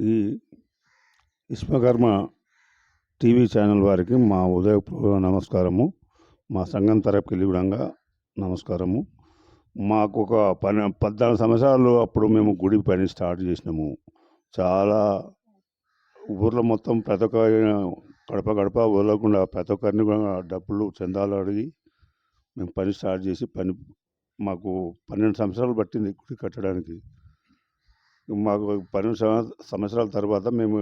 ఈ Vishwakarma TV channel వారికి మా ఉదయపూర్వ నమస్కారము. మా సంఘం తరపుకి కూడా నమస్కారము. మాకు ఒక పని పద్నాలుగు సంవత్సరాలు అప్పుడు మేము గుడి పని స్టార్ట్ చేసినాము. చాలా ఊర్లో మొత్తం ప్రతి ఒక్క గడప గడప వదలకుండా ప్రతి ఒక్కరిని కూడా డబ్బులు చందాలు అడిగి మేము పని స్టార్ట్ చేసి పని మాకు పన్నెండు సంవత్సరాలు పట్టింది గుడి కట్టడానికి. మాకు పన్నెండు సంవత్సరాల తర్వాత మేము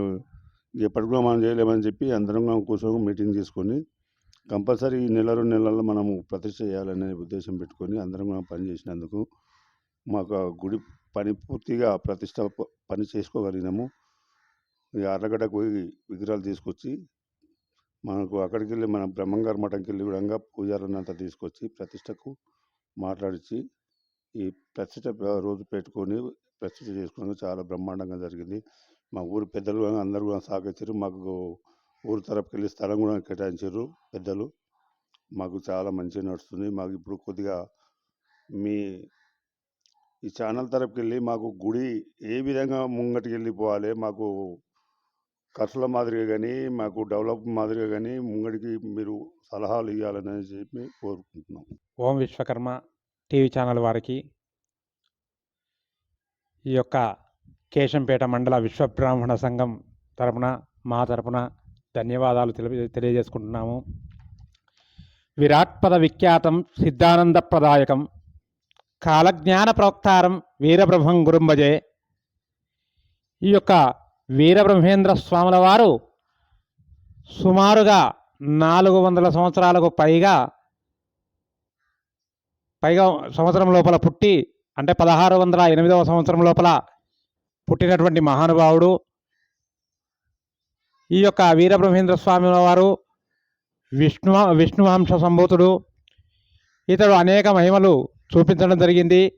ఎప్పటికి కూడా మనం చేయలేమని చెప్పి అందరం కూర్చొని మీటింగ్ తీసుకొని కంపల్సరీ ఈ నెల రెండు నెలల్లో మనము ప్రతిష్ట చేయాలనే ఉద్దేశం పెట్టుకొని అందరం పని చేసినందుకు మాకు గుడి పని పూర్తిగా ప్రతిష్ట పని చేసుకోగలిగినాము. ఈ అర్రగడ్డకు పోయి విగ్రహాలు తీసుకొచ్చి మనకు అక్కడికి వెళ్ళి మన బ్రహ్మంగారు మఠంకి వెళ్ళి కూడా పూజారులంతా తీసుకొచ్చి ప్రతిష్టకు మాట్లాడించి ఈ ప్రతిష్ట రోజు పెట్టుకొని ప్రతిష్ట చేసుకోవడం చాలా బ్రహ్మాండంగా జరిగింది. మా ఊరు పెద్దలు అందరూ కూడా సహకరించారు. మాకు ఊరు తరపుకి వెళ్ళి స్థలం కూడా కేటాయించారు పెద్దలు. మాకు చాలా మంచిగా నడుస్తుంది. మాకు ఇప్పుడు కొద్దిగా మీ ఈ ఛానల్ తరపుకి వెళ్ళి మాకు గుడి ఏ విధంగా ముంగటికి వెళ్ళిపోవాలి మాకు ఖర్చుల మాదిరిగా కానీ మాకు డెవలప్ మాదిరిగా కానీ ముంగడికి మీరు సలహాలు ఇవ్వాలని చెప్పి కోరుకుంటున్నాం. ఓం విశ్వకర్మ టీవీ ఛానల్ వారికి ఈ యొక్క కేశంపేట మండల విశ్వబ్రాహ్మణ సంఘం తరపున మా తరపున ధన్యవాదాలు తెలియ తెలియజేసుకుంటున్నాము. విరాట్పద విఖ్యాతం సిద్ధానందప్రదాయకం కాలజ్ఞాన ప్రవక్తారం వీరబ్రహ్మం గురుంబజే. ఈ యొక్క వీరబ్రహ్మేంద్ర స్వాముల వారు సుమారుగా నాలుగు వందల సంవత్సరాలకు పైగా పైగా సంవత్సరం లోపల పుట్టి అంటే పదహారు వందల ఎనిమిదవ సంవత్సరం లోపల పుట్టినటువంటి మహానుభావుడు ఈ యొక్క వీరబ్రహ్మేంద్ర స్వామి వారు విష్ణు విష్ణువంశ సంభూతుడు. ఇతడు అనేక మహిమలు చూపించడం జరిగింది.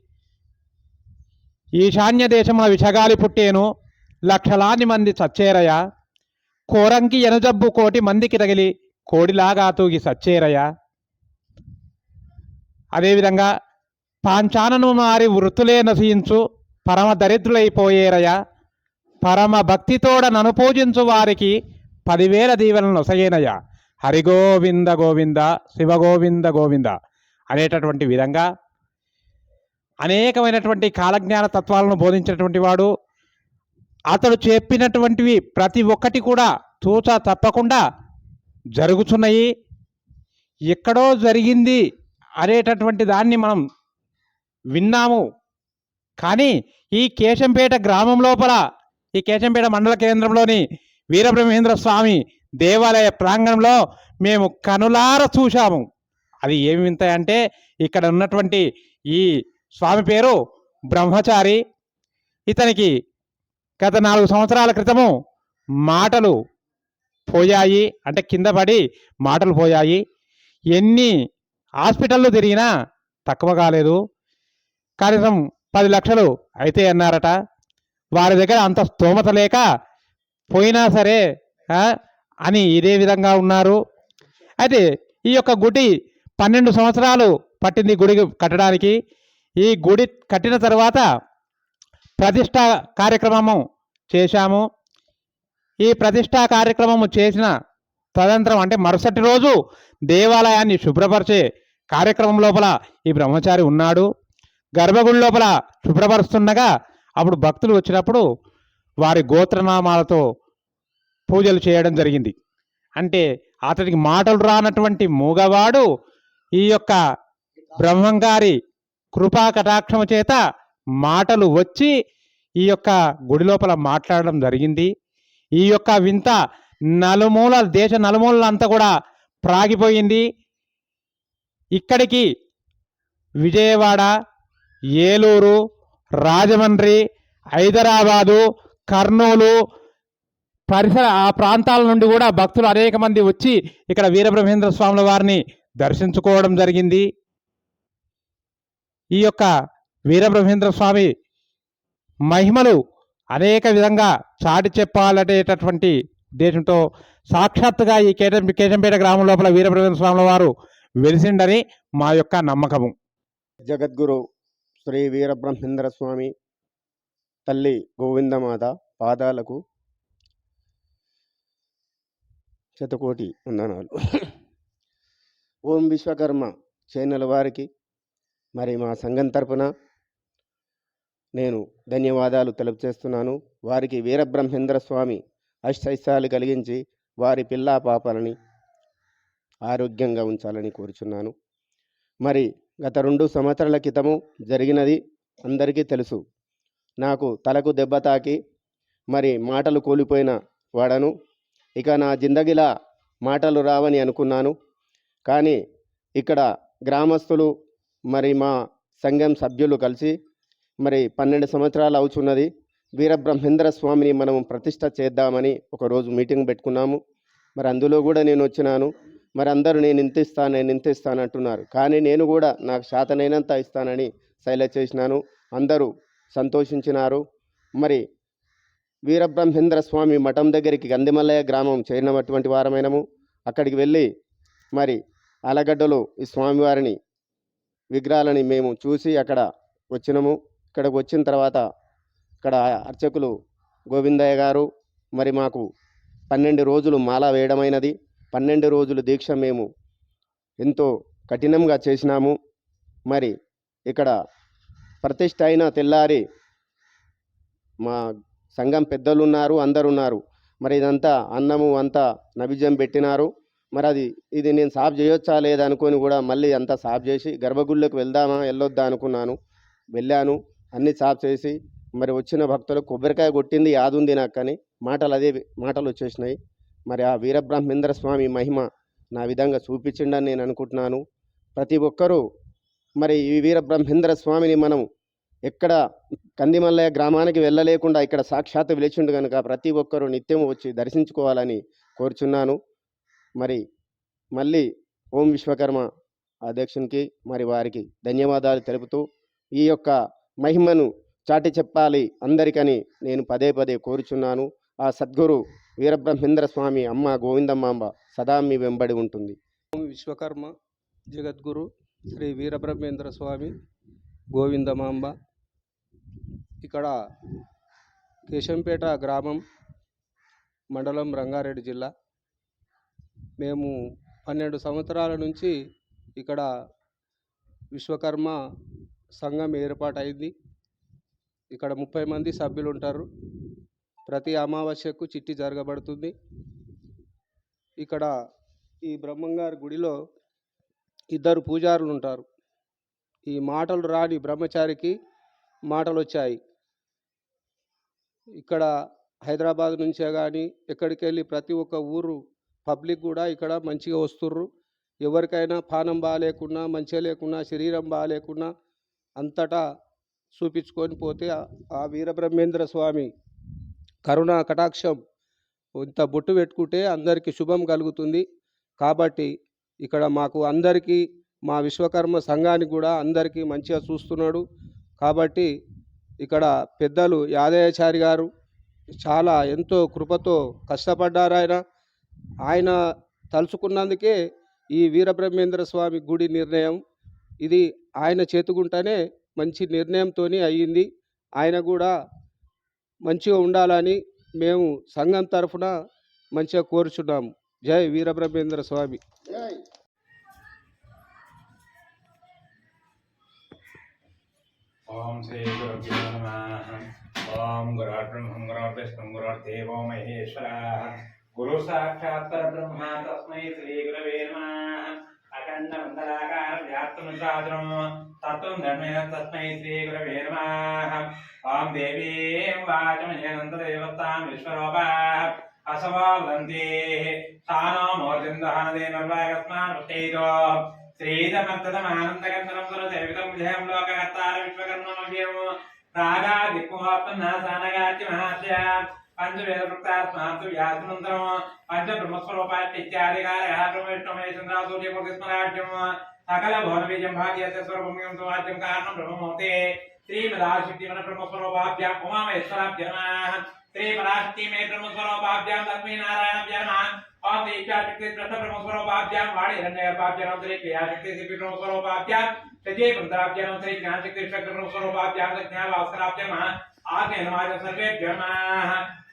ఈశాన్య దేశమున విషగాలి పుట్టేను లక్షలాది మంది చచ్చేరయ కోరంకి ఎనుజబ్బు కోటి మందికి తగిలి కోడిలాగా తూగి సచ్చేరయ. అదేవిధంగా పాంచానను మారి వృత్తులే నశించు పరమ దరిద్రులైపోయేరయా పరమ భక్తితోడ నను పూజించు వారికి పదివేల దీవెనలు నొసగేనయ హరిగోవింద గోవింద శివగోవింద గోవింద అనేటటువంటి విధంగా అనేకమైనటువంటి కాలజ్ఞాన తత్వాలను బోధించినటువంటి వాడు అతడు చెప్పినటువంటివి ప్రతి ఒక్కటి కూడా తూచా తప్పకుండా జరుగుతున్నాయి ఎక్కడో జరిగింది అనేటటువంటి దాన్ని మనం విన్నాము. కానీ ఈ కేశంపేట గ్రామం లోపల ఈ కేశంపేట మండల కేంద్రంలోని వీరబ్రహ్మేంద్ర స్వామి దేవాలయ ప్రాంగణంలో మేము కనులార చూశాము. అది ఏమి వింతాయంటే అంటే ఇక్కడ ఉన్నటువంటి ఈ స్వామి పేరు బ్రహ్మచారి. ఇతనికి గత నాలుగు సంవత్సరాల క్రితము మాటలు పోయాయి. అంటే కింద పడి మాటలు పోయాయి. ఎన్ని హాస్పిటల్లో తిరిగినా తక్కువ కాలేదు. కనీసం పది లక్షలు అయితే అన్నారట. వారి దగ్గర అంత స్తోమత లేక పోయినా సరే అని ఇదే విధంగా ఉన్నారు. అయితే ఈ యొక్క గుడి పన్నెండు సంవత్సరాలు పట్టింది గుడి కట్టడానికి. ఈ గుడి కట్టిన తర్వాత ప్రతిష్ట కార్యక్రమము చేశాము. ఈ ప్రతిష్టా కార్యక్రమము చేసిన తదంతరం అంటే మరుసటి రోజు దేవాలయాన్ని శుభ్రపరిచే కార్యక్రమం లోపల ఈ బ్రహ్మచారి ఉన్నాడు. గర్భగుడి లోపల శుభ్రపరుస్తుండగా అప్పుడు భక్తులు వచ్చినప్పుడు వారి గోత్రనామాలతో పూజలు చేయడం జరిగింది. అంటే అతడికి మాటలు రానటువంటి మూగవాడు ఈ యొక్క బ్రహ్మంగారి కృపా కటాక్షము చేత మాటలు వచ్చి ఈ యొక్క గుడి లోపల మాట్లాడడం జరిగింది. ఈ యొక్క వింత నలుమూల దేశ నలుమూలంతా కూడా ప్రాగిపోయింది. ఇక్కడికి విజయవాడ ఏలూరు రాజమండ్రి హైదరాబాదు కర్నూలు పరిసర ఆ ప్రాంతాల నుండి కూడా భక్తులు అనేక మంది వచ్చి ఇక్కడ వీరబ్రహ్మేంద్ర స్వాముల వారిని దర్శించుకోవడం జరిగింది. ఈ యొక్క వీరబ్రహ్మేంద్ర స్వామి మహిమలు అనేక విధంగా చాటి చెప్పాలనేటటువంటి ఉద్దేశంతో సాక్షాత్తుగా ఈ కేటం కేటంపేట గ్రామం లోపల వీరబ్రహ్మేంద్ర స్వాముల వారు వెలిసిండని మా యొక్క నమ్మకము. జగద్గురు శ్రీ వీరబ్రహ్మేంద్ర స్వామి తల్లి గోవిందమాత పాదాలకు శతకోటి వందనాలు. ఓం విశ్వకర్మ ఛానల్ వారికి మరి మా సంఘం తరపున నేను ధన్యవాదాలు తెలుపుచేస్తున్నాను. వారికి వీరబ్రహ్మేంద్ర స్వామి అష్టైశాలు కలిగించి వారి పిల్లా పాపలని ఆరోగ్యంగా ఉంచాలని కోరుచున్నాను. మరి గత రెండు సంవత్సరాల క్రితము జరిగినది అందరికీ తెలుసు. నాకు తలకు దెబ్బ తాకి మరి మాటలు కోల్పోయిన వాడను. ఇక నా జిందగిలా మాటలు రావని అనుకున్నాను. కానీ ఇక్కడ గ్రామస్తులు మరి మా సంఘం సభ్యులు కలిసి మరి పన్నెండు సంవత్సరాలు అవుచున్నది. వీరబ్రహ్మేంద్ర స్వామిని మనం ప్రతిష్ట చేద్దామని ఒకరోజు మీటింగ్ పెట్టుకున్నాము. మరి అందులో కూడా నేను వచ్చినాను. మరి అందరూ నేను ఇంత ఇస్తాను నేను ఇంత ఇస్తాను అంటున్నారు. కానీ నేను కూడా నాకు శాతనైనంత ఇస్తానని శైల చేసినాను. అందరూ సంతోషించినారు. మరి వీరబ్రహ్మేంద్ర స్వామి మఠం దగ్గరికి గందిమల్లయ్య గ్రామం చేరినటువంటి వారమైనము. అక్కడికి వెళ్ళి మరి అలగడ్డలో ఈ స్వామివారిని విగ్రహాలని మేము చూసి అక్కడ వచ్చినము. ఇక్కడికి వచ్చిన తర్వాత ఇక్కడ అర్చకులు గోవిందయ్య గారు మరి మాకు పన్నెండు రోజులు మాల వేయడమైనది. పన్నెండు రోజులు దీక్ష మేము ఎంతో కఠినంగా చేసినాము. మరి ఇక్కడ ప్రతిష్ట అయిన తెల్లారి మా సంఘం పెద్దలు ఉన్నారు అందరు ఉన్నారు మరి ఇదంతా అన్నము అంతా నబిజం పెట్టినారు. మరి అది ఇది నేను సాఫ్ చేయొచ్చా లేదా అనుకొని కూడా మళ్ళీ అంతా సాఫ్ చేసి గర్భగుళ్ళకు వెళ్దామా వెళ్ళొద్దా అనుకున్నాను. వెళ్ళాను అన్ని సాఫ్ చేసి మరి వచ్చిన భక్తులు కొబ్బరికాయ కొట్టింది యాదుంది నాకు కానీ. మాటలు అదే మాటలు వచ్చేసినాయి. మరి ఆ వీరబ్రహ్మేంద్ర స్వామి మహిమ నా విధంగా చూపించిండని నేను అనుకుంటున్నాను. ప్రతి ఒక్కరూ మరి ఈ వీరబ్రహ్మేంద్ర స్వామిని మనం ఎక్కడ కందిమల్లయ్య గ్రామానికి వెళ్ళలేకుండా ఇక్కడ సాక్షాత్ విలిచిండు కనుక ప్రతి ఒక్కరూ నిత్యం వచ్చి దర్శించుకోవాలని కోరుచున్నాను. మరి మళ్ళీ ఓం విశ్వకర్మ అధ్యక్షునికి మరి వారికి ధన్యవాదాలు తెలుపుతూ ఈ యొక్క మహిమను చాటి చెప్పాలి అందరికని నేను పదే పదే కోరుచున్నాను. ఆ సద్గురు వీరబ్రహ్మేంద్ర స్వామి అమ్మ గోవిందమ్మాంబ సదా మీ వెంబడి ఉంటుంది. విశ్వకర్మ జగద్గురు శ్రీ వీరబ్రహ్మేంద్ర స్వామి గోవిందమాంబ ఇక్కడ కేశంపేట గ్రామం మండలం రంగారెడ్డి జిల్లా. మేము పన్నెండు సంవత్సరాల నుంచి ఇక్కడ విశ్వకర్మ సంఘం ఏర్పాటైంది. ఇక్కడ ముప్పై మంది సభ్యులు ఉంటారు ప్రతి అమావాస్యకు చిట్టి జరగబడుతుంది. ఇక్కడ ఈ బ్రహ్మంగారి గుడిలో ఇద్దరు పూజారులు ఉంటారు ఈ మాటలు రాని బ్రహ్మచారికి మాటలు వచ్చాయి ఇక్కడ హైదరాబాద్ నుంచే కానీ ఎక్కడికి వెళ్ళి ప్రతి ఒక్క ఊరు పబ్లిక్ కూడా ఇక్కడ మంచిగా వస్తుర్రు. ఎవరికైనా పానం బాగాలేకున్నా మంచిగా లేకున్నా శరీరం బాగాలేకున్నా అంతటా చూపించుకొని పోతే ఆ- ఆ వీరబ్రహ్మేంద్ర స్వామి కరుణా కటాక్షం. ఇంత బొట్టు పెట్టుకుంటే అందరికీ శుభం కలుగుతుంది. కాబట్టి ఇక్కడ మాకు అందరికీ మా విశ్వకర్మ సంఘానికి కూడా అందరికీ మంచిగా చూస్తున్నాడు. కాబట్టి ఇక్కడ పెద్దలు యాదయాచారి గారు చాలా ఎంతో కృపతో కష్టపడ్డారు ఆయన. ఆయన తలుచుకున్నందుకే ఈ వీరబ్రహ్మేంద్ర స్వామి గుడి నిర్ణయం. ఇది ఆయన చేతుకుంటేనే మంచి నిర్ణయంతో అయ్యింది ఆయన కూడా మంచిగా ఉండాలని మేము సంఘం తరఫున మంచిగా కోరుచున్నాము. జై వీరబ్రహ్మేంద్ర స్వామి. ఓం శ్రీ గురుభ్యో నమ. ఓం గురుర్బ్రహ్మం గురుర్విష్ణుం గురుర్దేవో మహేశ్వర. గురు సాక్షాత్ పరబ్రహ్మ తస్మై శ్రీ గురవే నమ. అఖండ మండలాకార తత్వం ధర్మే తస్మై శ్రీ నమ ఓం దేవీం వాచమయంత విశ్వరూపా స్థానో విజయం లోకకర్తార విశ్వకర్మవ్యము రాగాదిక్కుమోత్పన్నాసానగాచి మహాస్య పంచవేదవృత్తాస్మాతు पंचवेदप्रत्यात्मात्मन्तरं पञ्चब्रह्मस्वरूपात् इत्यादिकारः ब्रह्मविष्णुमय चन्द्रासूर्यकोटिस्मराट्यं सकलभवनबीजं भाग्यस्य स्वरूपमियं समाज्यं कारणं ब्रह्ममोते श्रीमदाशितिमन ब्रह्मस्वरूपाभ्याम् उमामहेश्वराभ्यमाः श्रीमदाष्टिमे ब्रह्मस्वरूपाभ्यां लक्ष्मीनारायणभ्यमान् और तेजा शक्ति प्रथम ब्रह्मस्वरूपाभ्यां वाणी हिरण्यगर्भाभ्यां श्री ज्ञान शक्ति ज्ञान हमारे सर्वे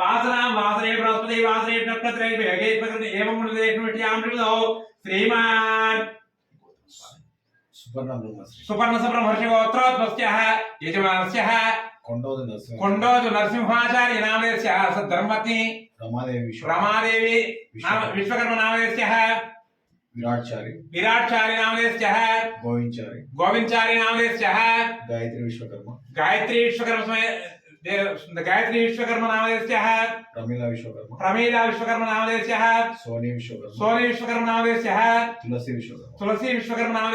वासनां वासने बृहस्पति वासने नक्षत्रे भेगे प्रकृति एवं मुनिदेशमित्यां विविधौ श्रीमान् సువర్ణబ్రహ్మశ్రీ सुपर्णसब्रह्मर्षिगोत्रोद्भवस्यः यजमानस्यः కొండోది నరసింహ कोण्डोजु नरसिंहाचार्य नामधेयस्य सद्धर्मपत्नी రమాదేవి విశ్వ रमादेवी नाम विश्वकर्म नामधेयस्यः విరాట్చారి विराट्चार्य नामधेयस्यः గోవించారి गोविन्दचार्य नामधेयस्यः గాయత్రి విశ్వకర్మ गायत्री विश्वकर्म समय गायत्री विश्वकर्म नाम प्रमीला विश्वकर्म। प्रमीला विश्वकर्म नामधेयस्याः सोनी विश्वकर्म। सोनी विश्वकर्म नाम तुलसी विश्वकर्म। तुलसी विश्वकर्म नाम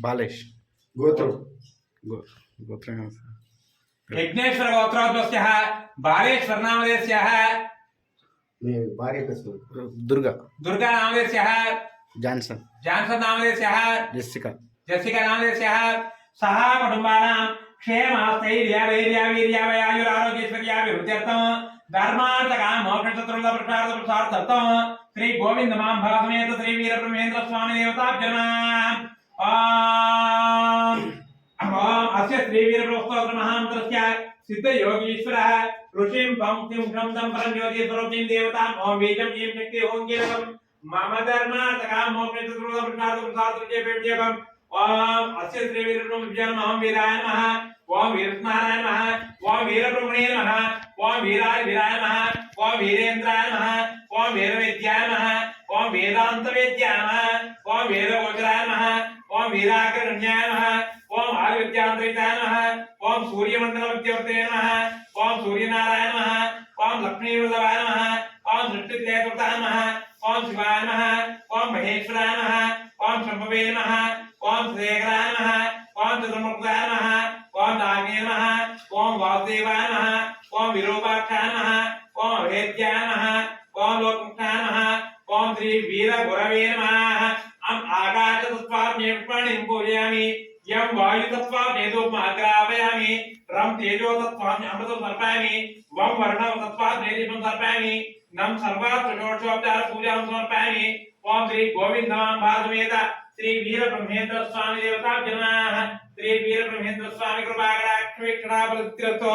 बालेश। गोत्र। गोत्र विघ्नेश्वर गोत्रोद्भवस्याः बालेश्वर नाम दुर्गा। दुर्गा नाम जानसन। जानसन नाम जेसिका। जेसिका नाम सह कुटुम्बानां क्षेमस्थैर्यावैर्यावीर्यावयायुरारोग्यैश्वर्याभिवृद्ध्यर्थं धर्मार्थकाम मोक्षचतुर्लभपुरुषार्थपुरुषार्थर्थं श्री गोविन्द महाभागमेत श्री वीरब्रह्मेन्द्र स्वामी देवताभ्यो नमः ॐ अस्य श्री वीरब्रह्मस्तोत्र महामन्त्रस्य सिद्धयोगीश्वरः ऋषिं पङ्क्तिं शं तं परं ज्योतिस्वरूपिणीं देवताम् ॐ बीजं ईं शक्ति ॐ कीलकं मम धर्मार्थकाम मोक्षचतुर्लभपुरुषार्थपुरुषार्थपुरुषार्थं ओम अस्य श्री वीरब्रह्मभ्यो नमः ओम वीराय नमः ओम वीरनारायण नमः ओम वीरब्रह्मणे नमः ओम वीराय वीराय नमः ओम वीरेन्द्राय नमः ओम वीरवेद्याय नमः ओम वेदान्तवेद्याय नमः ओम वेदगोचराय नमः ओम वीराग्रगण्याय नमः ओम आदिविद्यान्तरिताय नमः ओम सूर्यमण्डलविद्यावर्ते नमः ओम सूर्यनारायण नमः ओम लक्ष्मीवल्लभाय नमः ओम सृष्टिदेवताय नमः ओम शिवाय नमः ओम महेश्वराय नमः ओम शंभवे नमः ओम शेखराय नमः ओम चतुर्मुखाय नमः ओम नागे नमः ओम वासुदेवाय नमः ओम विरूपाक्षाय नमः ओम अभेद्याय नमः ओम लोकमुखाय नमः ओम श्री वीर गुरवे नमः अम आकाश तत्त्वाज्ञेष्पाणिं पूजयामि यं वायु तत्त्वाज्ञेतुमाग्रापयामि रं तेजो तत्त्वाज्ञ अमृतं समर्पयामि वं वर्णं तत्त्वाज्ञेदीपं समर्पयामि नम सर्वात् षोडशोपचार पूजां समर्पयामि ओम श्री गोविन्दमां भागवेद श्री वीर ब्रह्मेन्द्र स्वामी देवता जनाः श्री वीर ब्रह्मेन्द्र स्वामी कृपाकटाक्षवीक्षणाबलतिरतो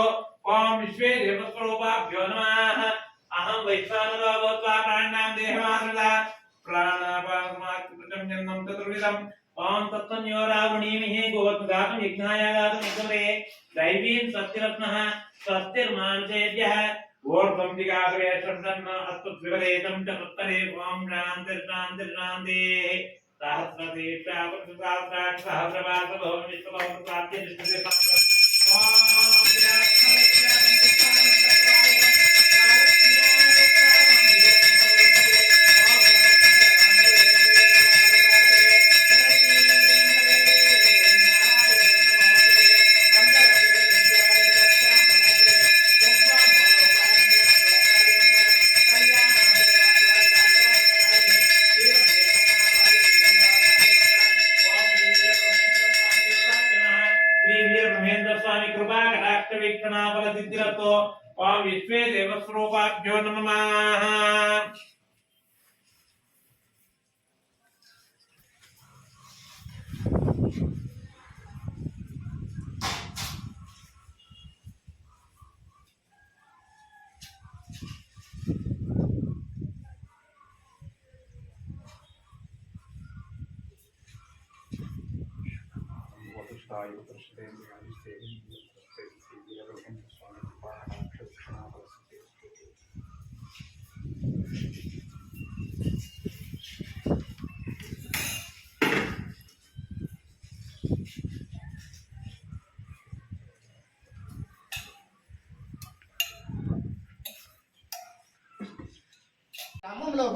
ओम विश्वे देवस्वरूपाभ्यो नमः। अहं वैश्वानरो भूत्वा प्राणिनां देहमाश्रिता प्राणापासमात्कृतं जन्मं चतुर्विधम्। ओम तत्त्वन्यो रावणीमिः गोत्गातुं यज्ञाय गातुं यज्ञरे दैवीं सत्यरत्नः स्वस्तिर्मानुषेभ्यः ऊर्ध्वं दिगाग्रे शब्दन्न अस्तुद्विपदेतं च तत्तरे ॐ शान्तिर्शान्तिर्शान्तिः సహస్రతీర్థామృతసాత్రాక్ష సహస్రవాసభవమిత్రభవప్రాప్తి నిష్ఠితే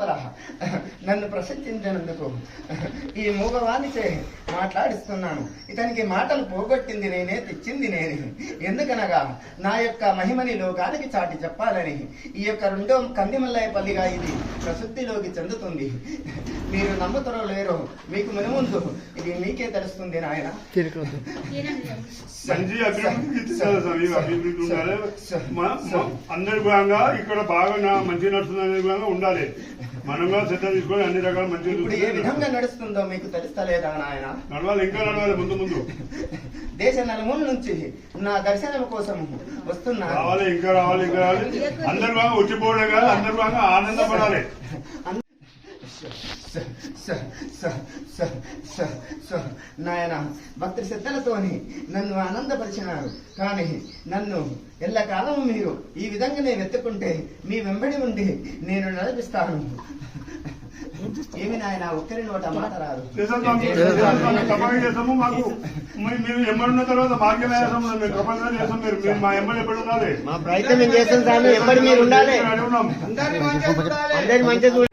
గ్రామం నన్ను ప్రశంసించినందుకు ఈ మూగవానిచే మాట్లాడిస్తున్నాను. ఇతనికి మాటలు పోగొట్టింది నేనే తెచ్చింది నేనే. ఎందుకనగా నా యొక్క మహిమని లోకానికి చాటి చెప్పాలని. ఈ యొక్క రెండో కందిమల్లాయపల్లిగా ఇది ప్రసిద్ధిలోకి చెందుతుంది. మీరు నమ్ముతారో లేరో మీకు మునుముందు ఇది మీకే తెలుస్తుంది నాయన మంచి అభివృద్ధి ఉండాలి. అందరి భాగంగా ఇక్కడ బాగా నా- మంచి నడుస్తుంది భాగంగా ఉండాలి. మనం కూడా శ్రద్ధ తీసుకొని అన్ని రకాల మంచి ఇప్పుడు ఏ విధంగా నడుస్తుందో మీకు తెలుస్తలేదా నాయన నడవాలి ఇంకా నడవాలి ముందు ముందు. దేశ నలుమూల నుంచి నా దర్శనం కోసం వస్తున్నారు రావాలి ఇంకా రావాలి ఇంకా రావాలి. అందరి భాగంగా వచ్చిపోవడం కాదు అందరి భాగంగా ఆనందపడాలి. నాయన భక్తి శ్రద్ధలతోని నన్ను ఆనందపరిచినారు. కానీ నన్ను ఎల్లకాలం మీరు ఈ విధంగా నేను ఎత్తుకుంటే మీ వెంబడి ఉండి నేను నడిపిస్తాను. ఏమి నాయన ఒక్కరి నోట మాట రాదు. మీరు ఎమ్మడున్న తర్వాత మా ప్రయత్నం మేము చేస్తాం మీరు ఉండాలి. అడుగున్నాం అందరి మంచి